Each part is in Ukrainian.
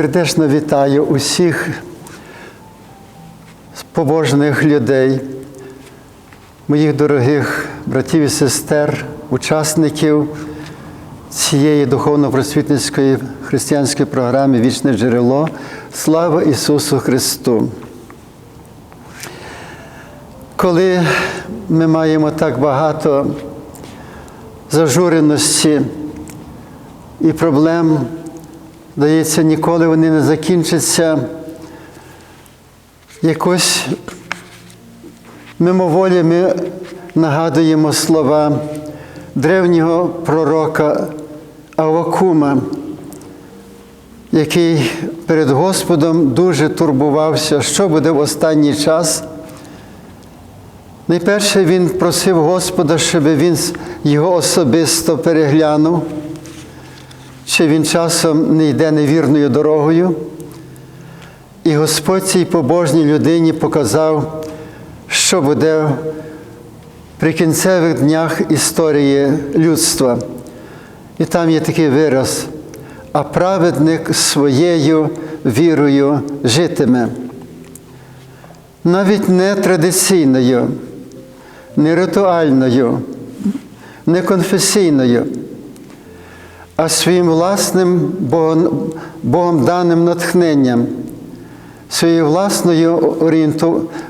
Сердечно вітаю усіх побожних людей, моїх дорогих братів і сестер, учасників цієї духовно-просвітницької християнської програми Вічне джерело. Слава Ісусу Христу! Коли ми маємо так багато зажуреності і проблем, здається, ніколи вони не закінчаться. Якось мимоволі ми нагадуємо слова древнього пророка Авакума, який перед Господом дуже турбувався, що буде в останній час. Найперше він просив Господа, щоб він його особисто переглянув, чи він часом не йде невірною дорогою. І Господь цій побожній людині показав, що буде при кінцевих днях історії людства. І там є такий вираз, а праведник своєю вірою житиме. Навіть не традиційною, не ритуальною, не конфесійною, а своїм власним Богом, даним натхненням, своєю власною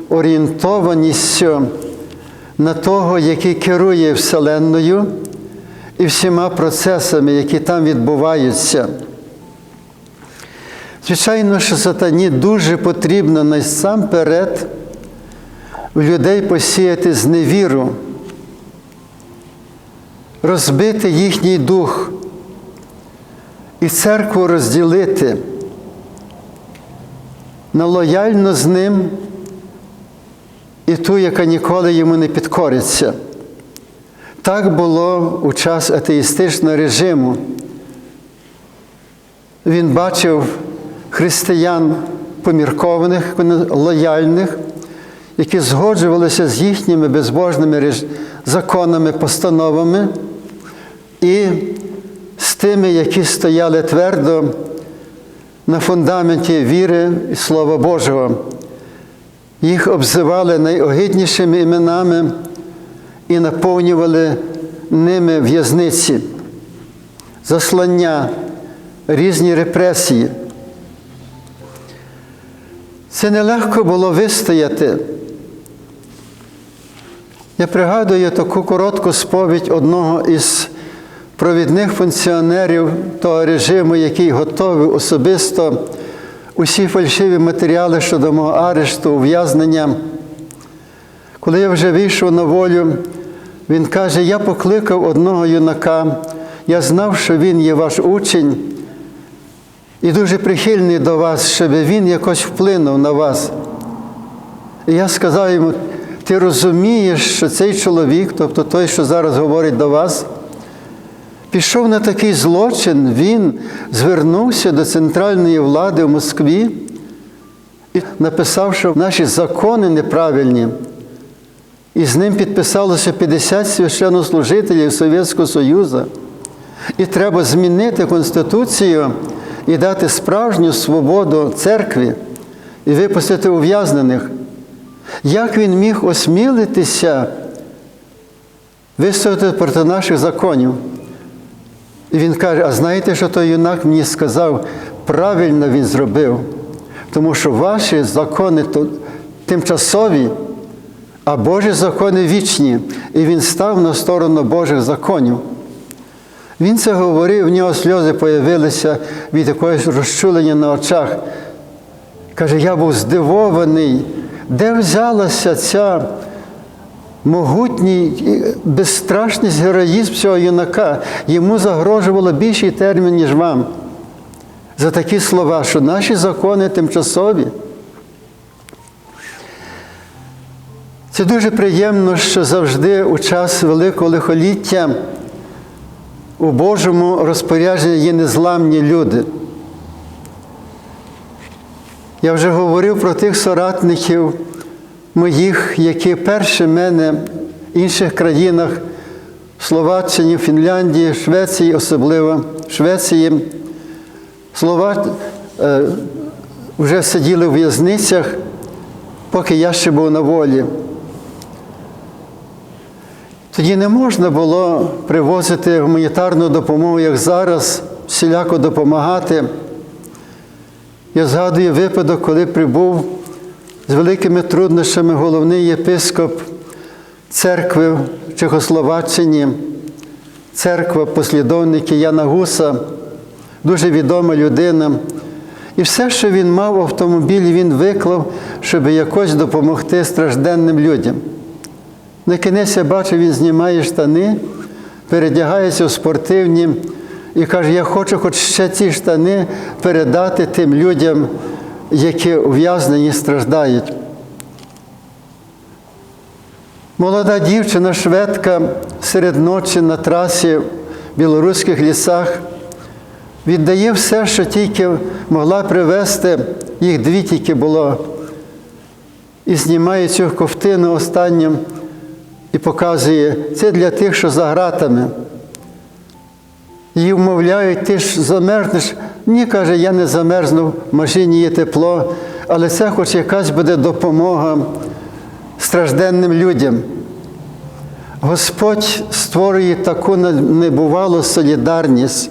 орієнтованістю на того, який керує Вселенною і всіма процесами, які там відбуваються. Звичайно, що сатані дуже потрібно насамперед в людей посіяти зневіру, розбити їхній дух і церкву розділити на лояльно з ним і ту, яка ніколи йому не підкориться. Так було у час атеїстичного режиму. Він бачив християн поміркованих, лояльних, які згоджувалися з їхніми безбожними законами, постановами і з тими, які стояли твердо на фундаменті віри і Слова Божого. Їх обзивали найогиднішими іменами і наповнювали ними в'язниці, заслання, різні репресії. Це нелегко було вистояти. Я пригадую таку коротку сповідь одного із провідних функціонерів того режиму, який готовий особисто усі фальшиві матеріали щодо мого арешту, ув'язнення. Коли я вже вийшов на волю, він каже: я покликав одного юнака, я знав, що він є ваш учень і дуже прихильний до вас, щоб він якось вплинув на вас. І я сказав йому, ти розумієш, що цей чоловік, тобто той, що зараз говорить до вас, пішов на такий злочин, він звернувся до центральної влади в Москві і написав, що наші закони неправильні. І з ним підписалося 50 священнослужителів Совєтського Союзу. І треба змінити Конституцію і дати справжню свободу церкві і випустити ув'язнених. Як він міг осмілитися виставити проти наших законів? І він каже: а знаєте, що той юнак мені сказав? Правильно він зробив, тому що ваші закони тимчасові, а Божі закони вічні. І він став на сторону Божих законів. Він це говорив, в нього сльози появилися від якогось розчулення на очах. Каже, я був здивований, де взялася ця могутній, безстрашність, героїзм цього юнака. Йому загрожувало більший термін, ніж вам. За такі слова, що наші закони тимчасові. Це дуже приємно, що завжди у час великого лихоліття у Божому розпорядженні є незламні люди. Я вже говорив про тих соратників моїх, які перші мене в інших країнах, Словаччині, Фінляндії, Швеції, особливо Швеції, Слова... е, вже сиділи в в'язницях, поки я ще був на волі. Тоді не можна було привозити гуманітарну допомогу, як зараз, всіляко допомагати. Я згадую випадок, коли прибув з великими труднощами головний єпископ церкви в Чехословаччині, церква послідовники Яна Гуса, дуже відома людина. І все, що він мав в автомобілі, він виклав, щоб якось допомогти стражденним людям. На кінець я бачив, він знімає штани, передягається у спортивні і каже, я хочу хоч ще ці штани передати тим людям, які ув'язнені страждають. Молода дівчина, шведка серед ночі на трасі в білоруських лісах віддає все, що тільки могла привезти, їх дві тільки було, і знімає цю ковтину останнім і показує, це для тих, що за гратами. Її вмовляють, ти ж замерзнеш. Ні, каже, я не замерзну, в машині є тепло, але це хоч якась буде допомога стражденним людям. Господь створює таку небувалу солідарність.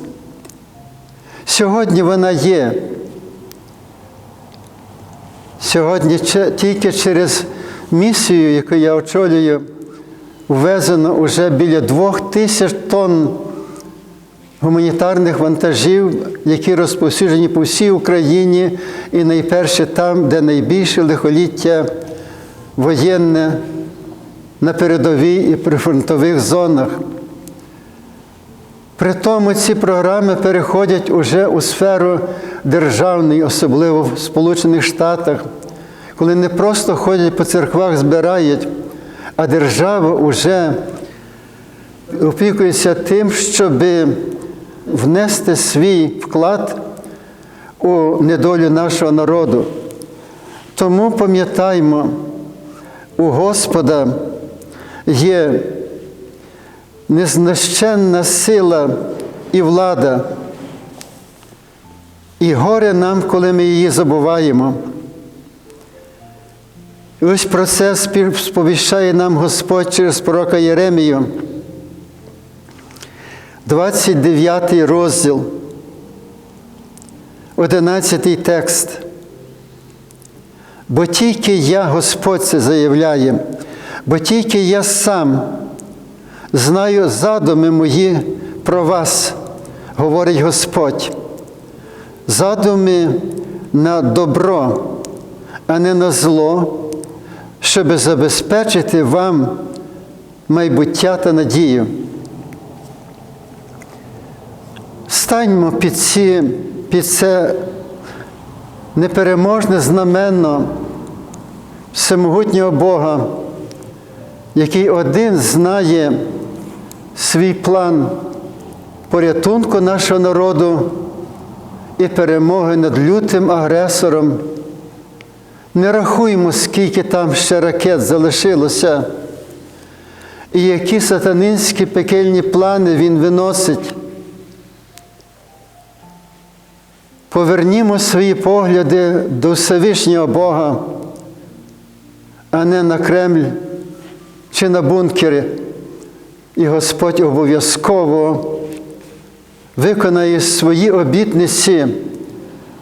Сьогодні вона є. Сьогодні тільки через місію, яку я очолюю, ввезено вже біля двох тисяч тонн гуманітарних вантажів, які розповсюджені по всій Україні і найперше там, де найбільше лихоліття воєнне на передовій і прифронтових зонах. При тому ці програми переходять уже у сферу державної, особливо в Сполучених Штатах, коли не просто ходять по церквах, збирають, а держава вже опікується тим, щоб внести свій вклад у недолю нашого народу. Тому пам'ятаймо, у Господа є незнищенна сила і влада, і горе нам, коли ми її забуваємо. І ось про це сповіщає нам Господь через пророка Єремію. 29 розділ, 11 текст. Бо тільки я, Господь це заявляє, бо тільки я сам знаю задуми мої про вас, говорить Господь. Задуми на добро, а не на зло, щоб забезпечити вам майбуття та надію. Станьмо під, ці, під це непереможне знаменно всемогутнього Бога, який один знає свій план порятунку нашого народу і перемоги над лютим агресором. Не рахуємо, скільки там ще ракет залишилося, і які сатанинські пекельні плани він виносить. Повернімо свої погляди до Всевишнього Бога, а не на Кремль чи на бункери. І Господь обов'язково виконає свої обітниці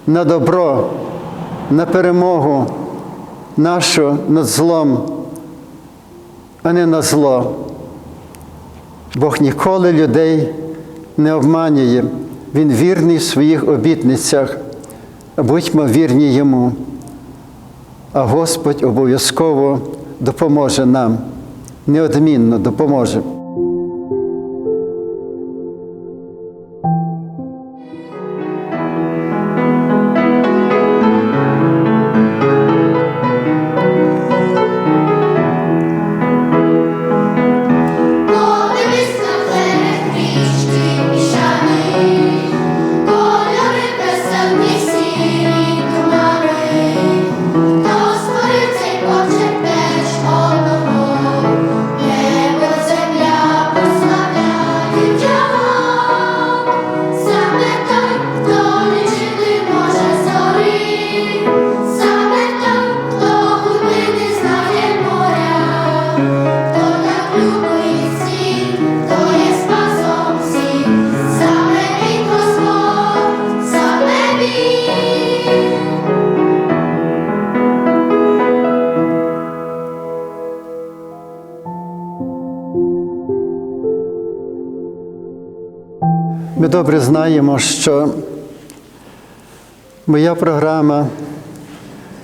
на добро, на перемогу нашу над злом, а не на зло. Бог ніколи людей не обманює. Він вірний в своїх обітницях, будьмо вірні йому, а Господь обов'язково допоможе нам, неодмінно допоможе. Ми добре знаємо, що моя програма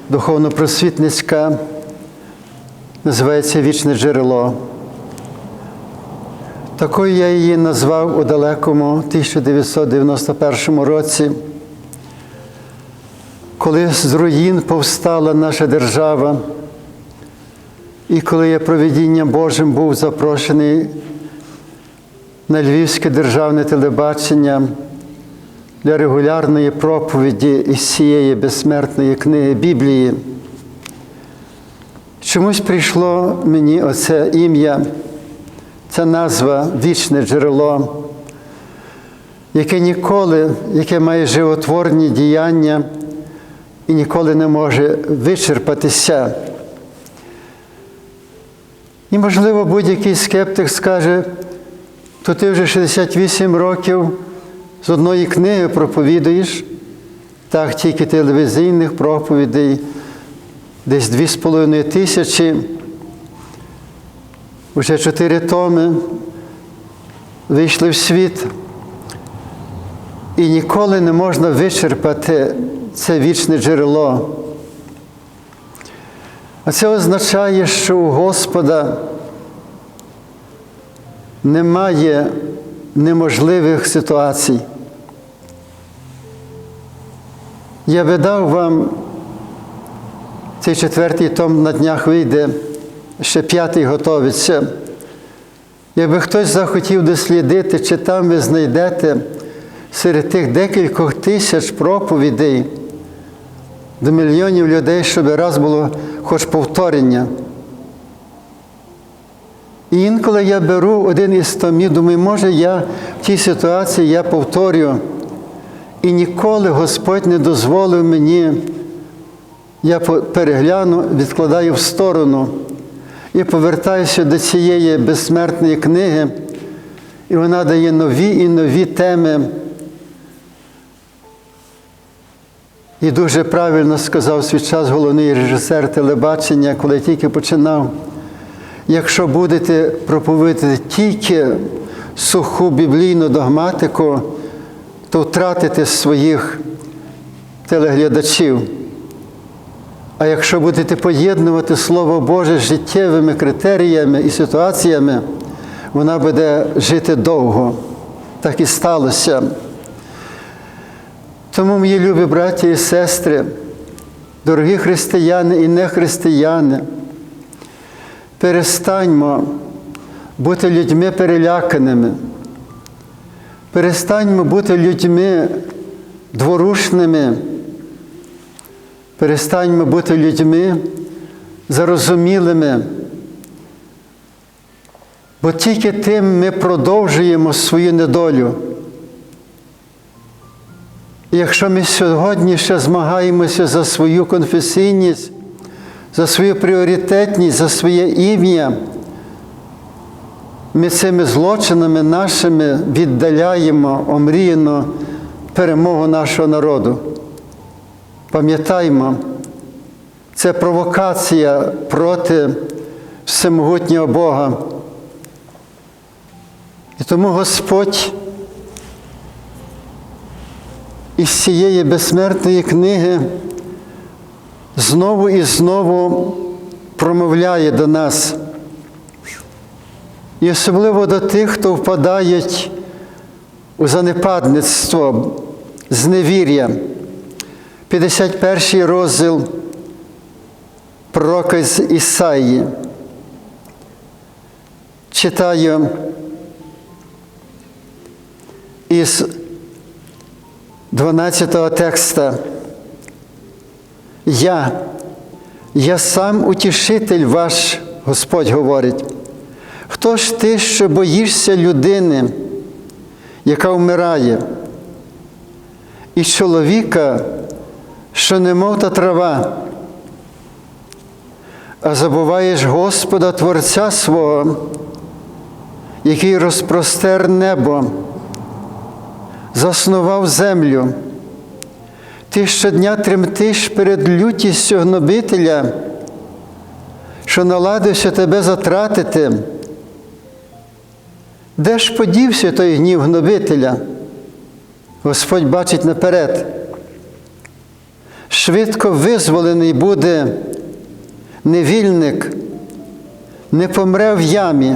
духовно-просвітницька називається Вічне джерело. Такою я її назвав у далекому 1991 році, коли з руїн повстала наша держава, і коли я провідінням Божим був запрошений на Львівське державне телебачення для регулярної проповіді із цієї безсмертної книги Біблії. Чомусь прийшло мені оце ім'я, ця назва вічне джерело, яке ніколи, яке має животворні діяння і ніколи не може вичерпатися. І, можливо, будь-який скептик скаже, то ти вже 68 років з одної книги проповідуєш, так, тільки телевізійних проповідей, десь 2,5 тисячі, вже чотири томи вийшли в світ. І ніколи не можна вичерпати це вічне джерело. А це означає, що у Господа немає неможливих ситуацій. Я би дав вам цей четвертий том на днях вийде, ще п'ятий готовиться. Якби хтось захотів дослідити, чи там ви знайдете серед тих декількох тисяч проповідей до мільйонів людей, щоб раз було хоч повторення. І інколи я беру один із томів, думаю, може, я в тій ситуації я повторю. І ніколи Господь не дозволив мені, я перегляну, відкладаю в сторону і повертаюся до цієї безсмертної книги, і вона дає нові і нові теми. І дуже правильно сказав свій час головний режисер телебачення, коли тільки починав. Якщо будете проповідати тільки суху біблійну догматику, то втратите своїх телеглядачів. А якщо будете поєднувати Слово Боже з життєвими критеріями і ситуаціями, вона буде жити довго. Так і сталося. Тому, мої любі браті і сестри, дорогі християни і нехристияни, перестаньмо бути людьми переляканими, перестаньмо бути людьми дворушними, перестаньмо бути людьми зарозумілими, бо тільки тим ми продовжуємо свою недолю. І якщо ми сьогодні ще змагаємося за свою конфесійність, за свою пріоритетність, за своє ім'я, ми цими злочинами нашими віддаляємо омріяну перемогу нашого народу. Пам'ятаймо, це провокація проти всемогутнього Бога. І тому Господь із цієї безсмертної книги знову і знову промовляє до нас. І особливо до тих, хто впадають у занепадництво, зневір'я. 51 розділ пророка з Ісаї. Читаю із 12 текста. Я, я сам утішитель ваш, Господь говорить. Хто ж ти, що боїшся людини, яка вмирає, і чоловіка, що немов та трава, а забуваєш Господа Творця свого, який розпростер небо, заснував землю. Ти щодня тремтиш перед лютістю гнобителя, що наладився тебе затратити. Де ж подівся той гнів гнобителя? Господь бачить наперед. Швидко визволений буде невільник, не помре в ямі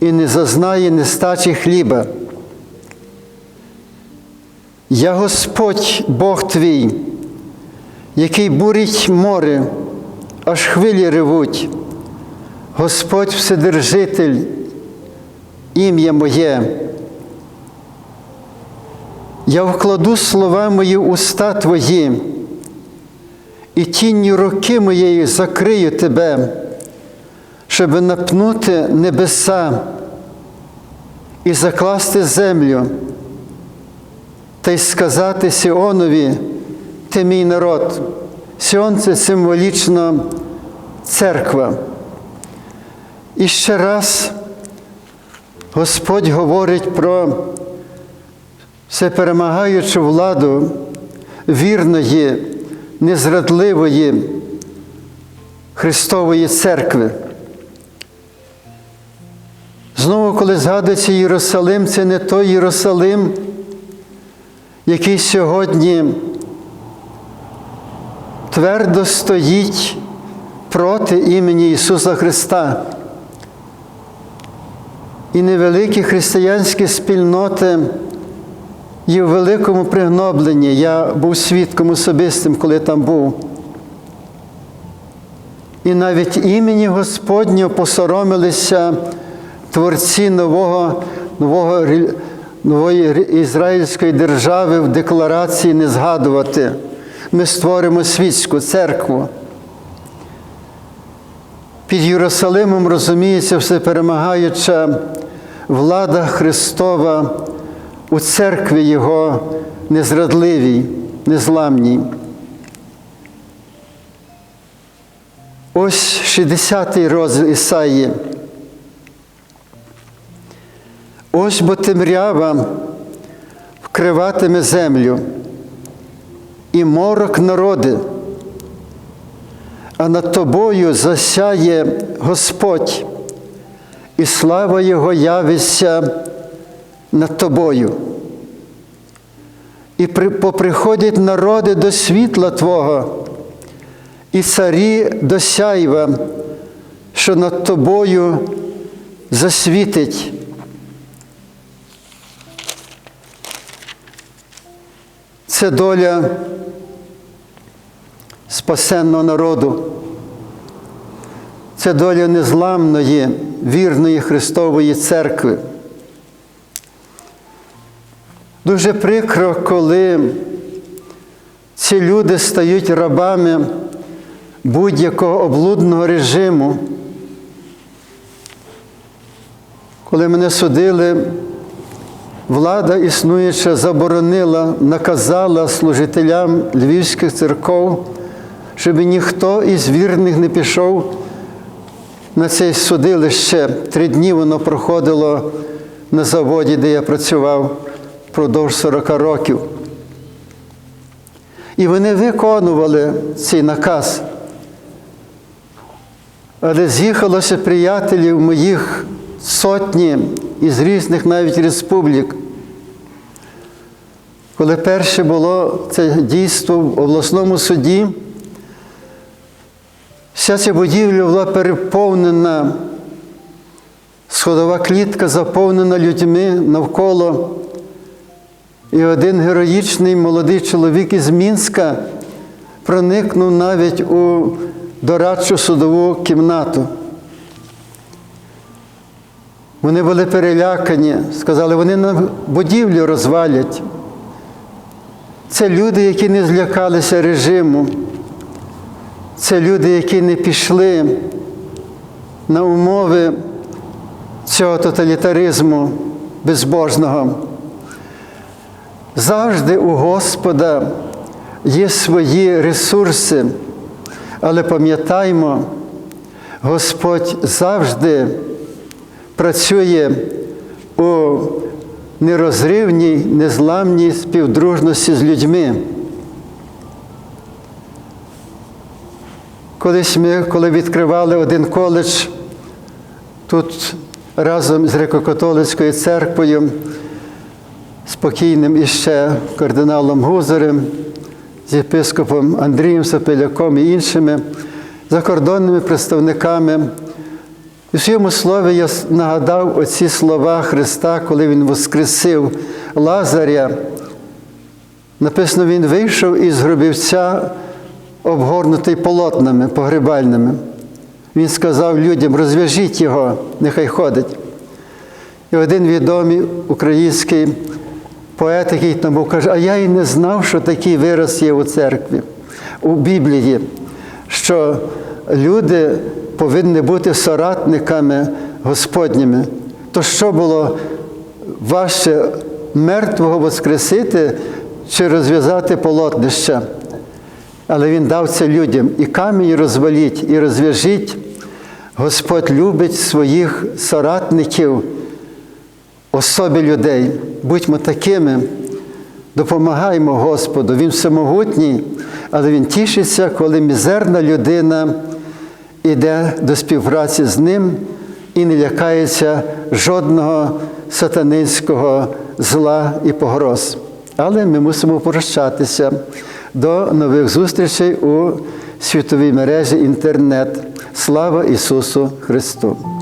і не зазнає нестачі хліба. Я Господь Бог твій, який бурить море, аж хвилі ревуть. Господь Вседержитель, ім'я моє. Я вкладу слова мої уста твої, і тінню руки моєї закрию тебе, щоб напнути небеса і закласти землю, та й сказати Сіонові, ти мій народ. Сіон це символічно церква. І ще раз Господь говорить про всеперемагаючу владу вірної, незрадливої Христової церкви. Знову, коли згадується Єрусалим, це не той Єрусалим, який сьогодні твердо стоїть проти імені Ісуса Христа. І невеликі християнські спільноти є в великому пригнобленні. Я був свідком особистим, коли там був. І навіть імені Господнього посоромилися творці нового, нового, нової ізраїльської держави в декларації не згадувати. Ми створимо світську церкву. Під Єрусалимом розуміється всеперемагаюча влада Христова у церкві Його незрадливій, незламній. Ось 60-й розділ Ісаї. Ось бо темрява вкриватиме землю, і морок народи, а над тобою засяє Господь, і слава Його явиться над тобою. І поприходять народи до світла Твого, і царі до сяйва, що над тобою засвітить. Це доля спасенного народу. Це доля незламної, вірної Христової церкви. Дуже прикро, коли ці люди стають рабами будь-якого облудного режиму. Коли мене судили, влада існуюча заборонила, наказала служителям львівських церков, щоб ніхто із вірних не пішов на це судилище. Три дні воно проходило на заводі, де я працював впродовж 40 років. І вони виконували цей наказ. Але з'їхалося приятелів моїх сотні із різних навіть республік. Коли перше було це дійство в обласному суді, вся ця будівля була переповнена, сходова клітка заповнена людьми навколо. І один героїчний молодий чоловік із Мінська проникнув навіть у дорадчу судову кімнату. Вони були перелякані, сказали, вони нам будівлю розвалять. Це люди, які не злякалися режиму. Це люди, які не пішли на умови цього тоталітаризму безбожного. Завжди у Господа є свої ресурси, але пам'ятаймо, Господь завжди працює у нерозривній, незламній співдружності з людьми. Колись ми, коли відкривали один коледж тут разом з Греко-католицькою церквою, спокійним іще кардиналом Гузарем, з єпископом Андрієм Сапеляком і іншими закордонними представниками. В своєму слові я нагадав оці слова Христа, коли Він воскресив Лазаря. Написано, Він вийшов із гробівця, обгорнутий полотнами погребальними. Він сказав людям, розв'яжіть його, нехай ходить. І один відомий український поет, який там був, каже, а я і не знав, що такий вираз є у церкві, у Біблії, що люди повинні бути соратниками Господніми. То що було важче мертвого воскресити чи розв'язати полотнища? Але він дав це людям і камінь розваліть, і розв'яжіть. Господь любить своїх соратників, особи людей. Будьмо такими, допомагаємо Господу. Він всемогутній, але Він тішиться, коли мізерна людина йде до співпраці з ним і не лякається жодного сатанинського зла і погроз. Але ми мусимо прощатися до нових зустрічей у світовій мережі інтернет. Слава Ісусу Христу!